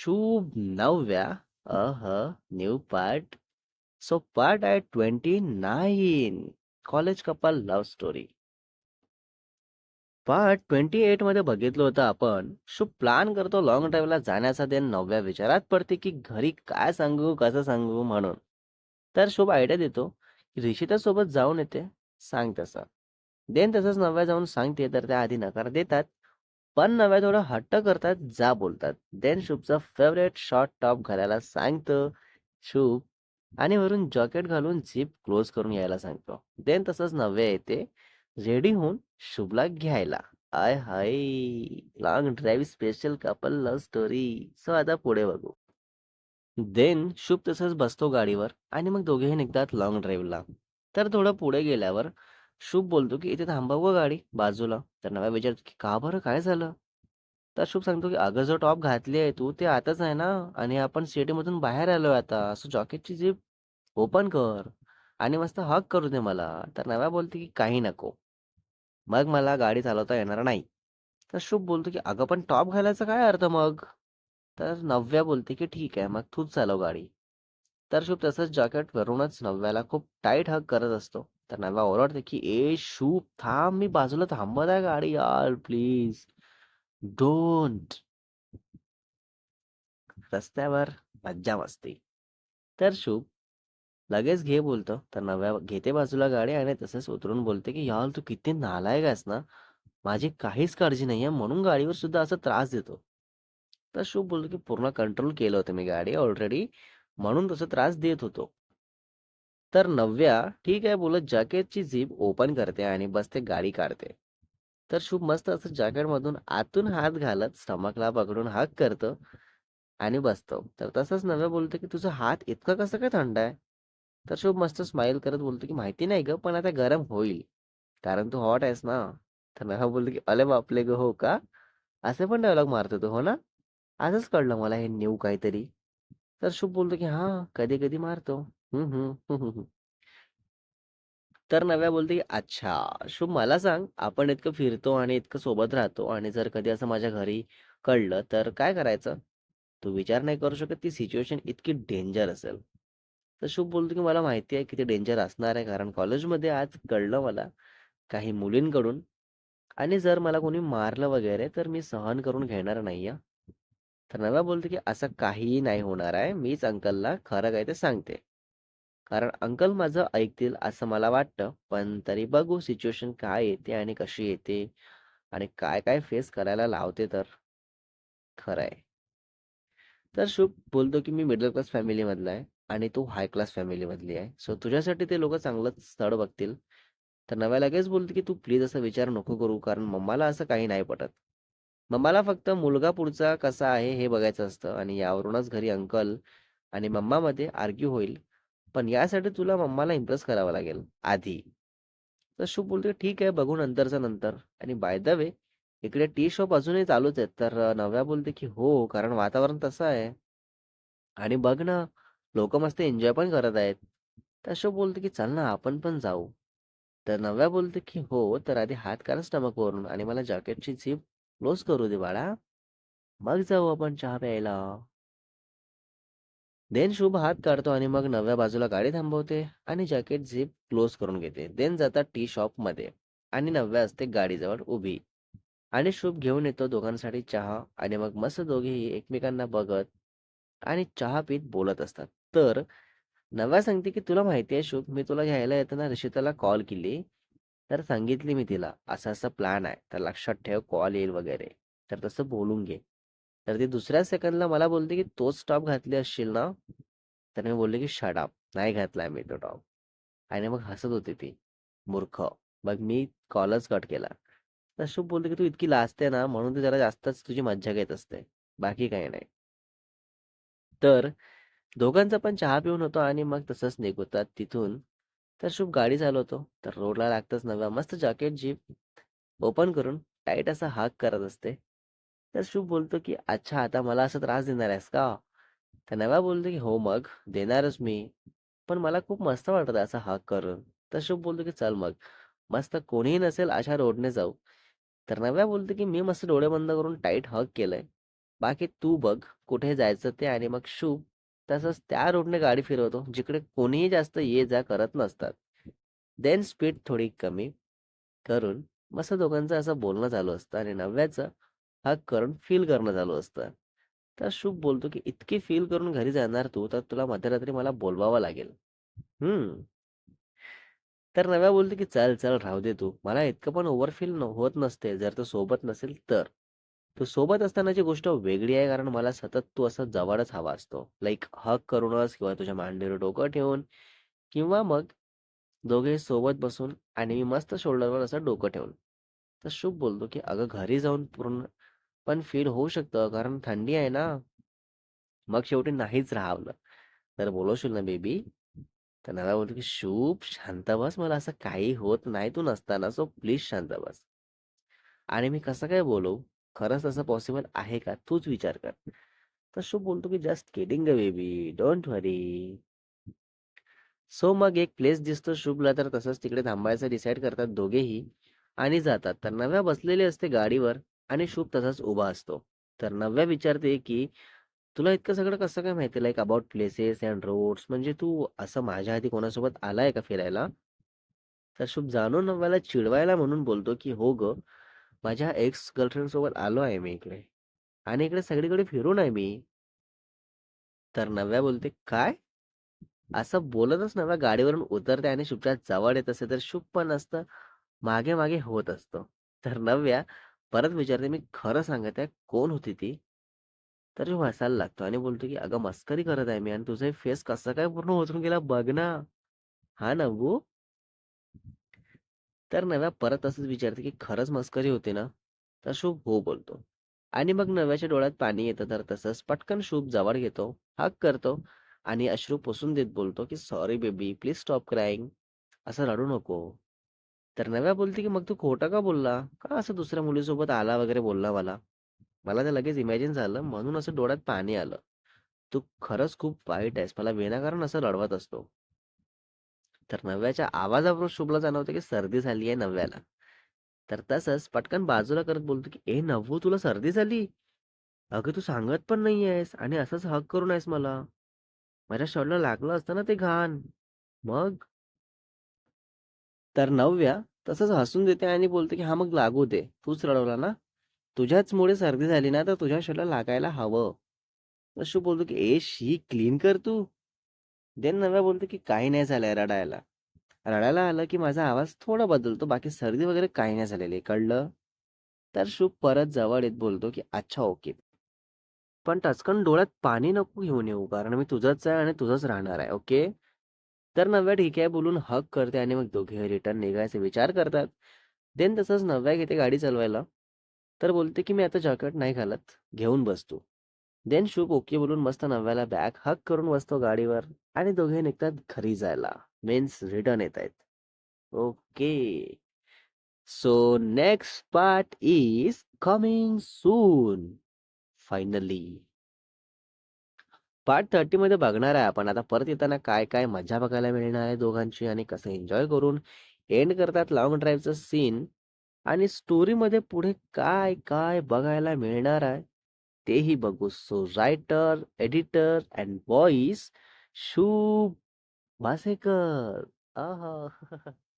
शुभ नवव्या अह न्यू पार्ट. सो पार्ट आहे twenty nine college couple love story part twenty एटमध्ये बघितलं होतं आपण. शुभ प्लॅन करतो लॉंग ड्राईव्हला जाण्याचा देन नवव्या विचारात पडते की घरी काय सांगू कसं सांगू म्हणून. तर शुभ आयडिया देतो की ऋषिता सोबत जाऊन येते. सांग तसं. देन तसंच नव्या जाऊन सांगते तर त्या आधी नकार देतात. पण नव्या थोडं हट्ट करतात जा बोलतात. देन शुभचा फेवरेट शॉर्ट टॉप घालायला सांगतं शुभ आणि वरून जॉकेट घालून झिप क्लोज करून यायला सांगतो. देन तसंच नव्या येते रेडी होऊन शुभला घ्यायला. आय हाय long drive special couple love story so आता पुढे बघू. देन शुभ तसंच बसतो गाडीवर आणि मग दोघेही निघतात लॉंग ड्राईव्हला तर थोडं पुढे गेल्यावर शुभ बोलतो की इथे थांबव गं गाडी बाजूला. तर नव्या विचारतो की का बरं? काय झालं? तर शुभ सांगतो की अगं जो टॉप घातली आहे तू ते आताच आहे ना? आणि आपण सिटीमधून बाहेर आलोय आता. असं जॉकेटची जीप ओपन कर. आणि मस्त हक करू दे मला. तर नव्या बोलते की काही नको. मग मला गाडी चालवता येणार नाही. तर शुभ बोलतो की अगं पण टॉप घालायचा काय अर्थ मग? तर नव्या बोलते की ठीक आहे मग तूच चालव गाडी. तर शुभ तसंच जॉकेट वरूनच नव्याला खूप टाईट हक करत असतो. तर नव्या ओरडते की ए शुभ थांब मी बाजूला थांबत आहे गाडी यार प्लीज. डोंट. रस्त्यावर मज्जा मस्ती. तर शुभ लगेच घे बोलतो. तर नव्या घेते बाजूला गाडी आणि तसंच उतरून बोलते की यार तू किती नालायक आहेस ना? माझी काहीच काळजी नाहीये. म्हणून गाडीवर सुद्धा असा त्रास देतो. तर शुभ बोलतो की पूर्ण कंट्रोल केलं होतं मी गाडी ऑलरेडी. म्हणून तसं त्रास देत होतो. तर नव्या ठीक आहे बोलत जॅकेटची झीप ओपन करते आणि बसते गाडी काढते. तर शुभ मस्त असं जॅकेटमधून आतून हात घालत स्टमकला पकडून हाक करतं आणि बसतो. तर तसंच नव्या बोलतो की तुझा हात इतका कसं काय थंड आहे? तर शुभ मस्त स्माइल करत बोलतो की माहिती नाही ग पण आता गरम होईल. कारण तू हॉट आहेस ना. तर नव्या बोलतो की अले बापले ग हो का? असे पण डायलॉग मारतो तू हो ना? आजच कळलं मला हे न्यू काहीतरी. तर शुभ बोलतो की हा कधी कधी मारतो. हम्म हम्म हम्म हम्म. तर नव्या बोलते की अच्छा शुभ मला सांग आपण इतकं फिरतो आणि इतकं सोबत राहतो आणि जर कधी असं माझ्या घरी कळलं तर काय करायचं? तू विचार नाही करू शकत ती सिच्युएशन इतकी डेंजर असेल. तर शुभ बोलतो की मला माहिती आहे किती डेंजर असणार आहे कारण कॉलेजमध्ये आज कळलं मला काही मुलींकडून आणि जर मला कोणी मारलं वगैरे तर मी सहन करून घेणार नाही तर नव्या बोलतो की असं काहीही नाही होणार आहे मीच अंकलला खरं काय ते सांगते. कारण अंकल माझं ऐकतील असं मला वाटतं. पण तरी बघू सिच्युएशन काय येते आणि कशी येते आणि काय काय फेस करायला लावते तर. खरं आहे. तर शुभ बोलतो की मी मिडल क्लास फॅमिली मधला आहे आणि तू हाय क्लास फॅमिली मधली आहे. सो तुझ्यासाठी ते लोक चांगलं स्थळ बघतील. तर नव्या लगेच बोलतो की तू प्लीज असा विचार नको करू कारण मम्माला असं काही नाही पटत. मम्माला फक्त मुलगा पुढचा कसा आहे हे बघायचं असतं आणि यावरूनच घरी अंकल आणि मम्मामध्ये आर्ग्यू होईल. पण यासाठी तुला मम्माला इम्प्रेस करावं लागेल आधी. तर शुभ बोलतो ठीक आहे बघू नंतरचा नंतर. आणि बाय द वे इकडे टी शॉप अजूनही चालूच आहेत. तर नव्या बोलते की हो कारण वातावरण तसं आहे. आणि बघ ना लोक मस्त एन्जॉय पण करत आहेत. तर शुभ बोलते की चल ना आपण पण जाऊ. तर नव्या बोलते की हो. तर आधी हात काढ स्टमक वरून आणि मला जॅकेटची झीप क्लोज करू दे बाळा. मग जाऊ आपण चहा प्यायला. देन शुभ हात काढतो आणि मग नव्या बाजूला गाडी थांबवते आणि जॅकेट झिप क्लोज करून घेते. देन जातात टी शॉपमध्ये आणि नव्या असते गाडीजवळ उभी. आणि शुभ घेऊन येतो दोघांसाठी चहा आणि मग मस्त दोघेही एकमेकांना बघत आणि चहा पीत बोलत असतात. तर नव्या सांगते की तुला माहिती आहे शुभ मी तुला घ्यायला येताना ऋषिताला कॉल केली. तर सांगितली मी तिला असा असा प्लॅन आहे तर लक्षात ठेव कॉल येईल वगैरे. तर तसं बोलून घे. तर ती दुसऱ्या सेकंदला मला बोलते की तोच टॉप घातली असशील ना? तर मी बोलले की शडाप नाही घातलाय मी तो टॉप. आणि मग हसत होती ती मूर्ख. मग मी कॉलच कट केला. तर शुभ बोलते की तू इतकी लाजते ना म्हणून ती जरा जास्तच तुझी मज्जा घेत असते. बाकी काही नाही. तर दोघांचा पण चहा पिऊन होतो आणि मग तसंच निघतात तिथून. तर शुभ गाडी चालवतो. तर रोडला लागतच नव्या मस्त जॅकेट जीप ओपन करून टाईट असा हाक करत असते. तर शुभ बोलतो की अच्छा आता मला असा त्रास देणार आहेस का? तर नव्या बोलतो की हो मग देणारच मी. पण मला खूप मस्त वाटत असा हाक करून. तर शुभ बोलतो की चल मग मस्त कोणीही नसेल अशा रोडने जाऊ. तर नव्या बोलतो की मी मस्त डोळे बंद करून टाईट हक केलंय. बाकी तू बघ कुठे जायचं ते आणि मग शुभ. तसंच त्या रोडने गाडी फिरवतो जिकडे कोणीही जास्त ये जा करत नसतात. देन स्पीड थोडी कमी करून मस्त दोघांचं असं बोलणं चालू असतं आणि नव्याचं हक करून फील करणं चालू असतं. तर शुभ बोलतो की इतकी फील करून घरी जाणार तू तर तुला मध्यरात्री मला बोलवावं लागेल. हम्म. तर नव्या बोलतो की चल चल राहू दे तू. मला इतकं पण ओव्हर फील होत नसते. जर तो सोबत नसेल तर. तू सोबत असतानाची गोष्ट वेगळी आहे कारण मला सतत तू असं जवळच हवा असतो. लाईक हक करूनच किंवा तुझ्या मांडीवर डोकं ठेवून किंवा मग दोघे सोबत बसून आणि मी मस्त शोल्डरवर असं डोकं ठेवून. तर शुभ बोलतो की अगं घरी जाऊन पूर्ण पण फील होऊ शकतं कारण थंडी आहे ना. मग शेवटी नाहीच राहावलं तर बोलवशील ना बेबी. तर नव्या बोलतो की शुभ शांत बस मला असं काही होत नाही तू नसताना सो प्लीज शांत बस. आणि मी कसं काय बोलू? खरंच तसं पॉसिबल आहे का? तूच विचार कर. तर शुभ बोलतो की जस्ट किडिंग ग बेबी डोंट वरी सो मग एक प्लेस दिसतो शुभला तर तसंच तिकडे थांबायचं डिसाईड करतात दोघेही. आणि जातात. तर नव्या बसलेली असते गाडीवर. आणि शुभ तसाच उभा असतो. तर नव्या विचारते की तुला इतकं सगळं कसं काय माहिती? Like about places and roads म्हणजे तू असं माझ्या आधी कोणासोबत आलाय का फिरायला? तर शुभ जाणून नव्याला चिडवायला म्हणून बोलतो की हो ग माझ्या एक्स गर्लफ्रेंड सोबत आलो आहे मी इकडे आणि इकडे सगळीकडे फिरून आहे मी. तर नव्या बोलते काय? असं बोलतच नव्या गाडीवरून उतरते आणि शुभच्या जवळ येत असते तर शुभ पण असतं मागे मागे होत असतो. तर नव्या परत विचारते मी खरं सांगत आहे कोण होती ती? तर तो हसायला लागतो आणि बोलतो की अगं मस्करी करत आहे मी आणि तुझं फेस कसं काय पूर्ण उतरून गेला? बघ ना. हा नव्वू तर नव्या परत असंच विचारते की खरंच मस्करी होती ना? तर शुभ हो बोलतो. आणि मग नव्याच्या डोळ्यात पाणी येतं तर तसंच पटकन शुभ जवळ घेतो हक करतो आणि अश्रू पुसून देत बोलतो की sorry baby please stop crying असं रडू नको. तर नव्या बोलते की मग तू खोटं का बोलला? का असं दुसऱ्या मुलीसोबत आला वगैरे बोलला मला मला ते लगेच इमॅजिन झालं म्हणून असं डोळ्यात पाणी आलं. तू खरंच खूप वाईट आहेस मला विनाकारण असं रडवत असतो. तर नव्याच्या आवाजावरून शुभला जाणवतं की सर्दी झाली आहे नव्याला. तर तसंच पटकन बाजूला करत बोलतो की ए नव्वू तुला सर्दी झाली? अगं तू सांगत पण नाही आहेस आणि असंच हक करून आहेस मला. माझ्या शर्टला लागलं असतं ना ते घाण. मग तर नव्या तसंच हसून देते आणि बोलते की हा मग लागू दे. तूच रडवला ना. तुझ्याचमुळे सर्दी झाली ना तर तुझ्या शॉलला लागायला हवं. तर शू बोलतो की ए शी क्लीन कर तू. देन नव्या बोलतो की काही नाही झालंय रडायला. रडायला आलं की माझा आवाज थोडा बदलतो. बाकी सर्दी वगैरे काही नाही झालेली कळलं? तर शुभ परत जवळ येत बोलतो की अच्छा ओके. पण टचकन डोळ्यात पाणी नको घेऊन येऊ कारण मी तुझंच आहे आणि तुझंच राहणार आहे ओके? तर नव्या ठीक आहे बोलून हक करते आणि मग दोघे रिटर्न निघायचे विचार करतात. देन तसंच नव्या घेते गाडी चालवायला. तर बोलते की मी आता जॅकेट नाही घालत घेऊन बसतो. देन शुभ ओके बोलून मस्त नव्याला बॅग हक करून बसतो गाडीवर आणि दोघे निघतात घरी जायला. मीन्स रिटर्न येत आहेत. Okay so next part is coming soon finally part thirty मध्ये बघणार आहे आपण. आता परत येताना काय काय मजा बघायला मिळणार आहे दोघांची आणि कसं एन्जॉय करून एंड करतात लॉंग ड्राईव्हचं सीन. आणि स्टोरीमध्ये पुढे काय काय बघायला मिळणार आहे तेही बघू. So writer editor and voice Shubh Wasekar आहा.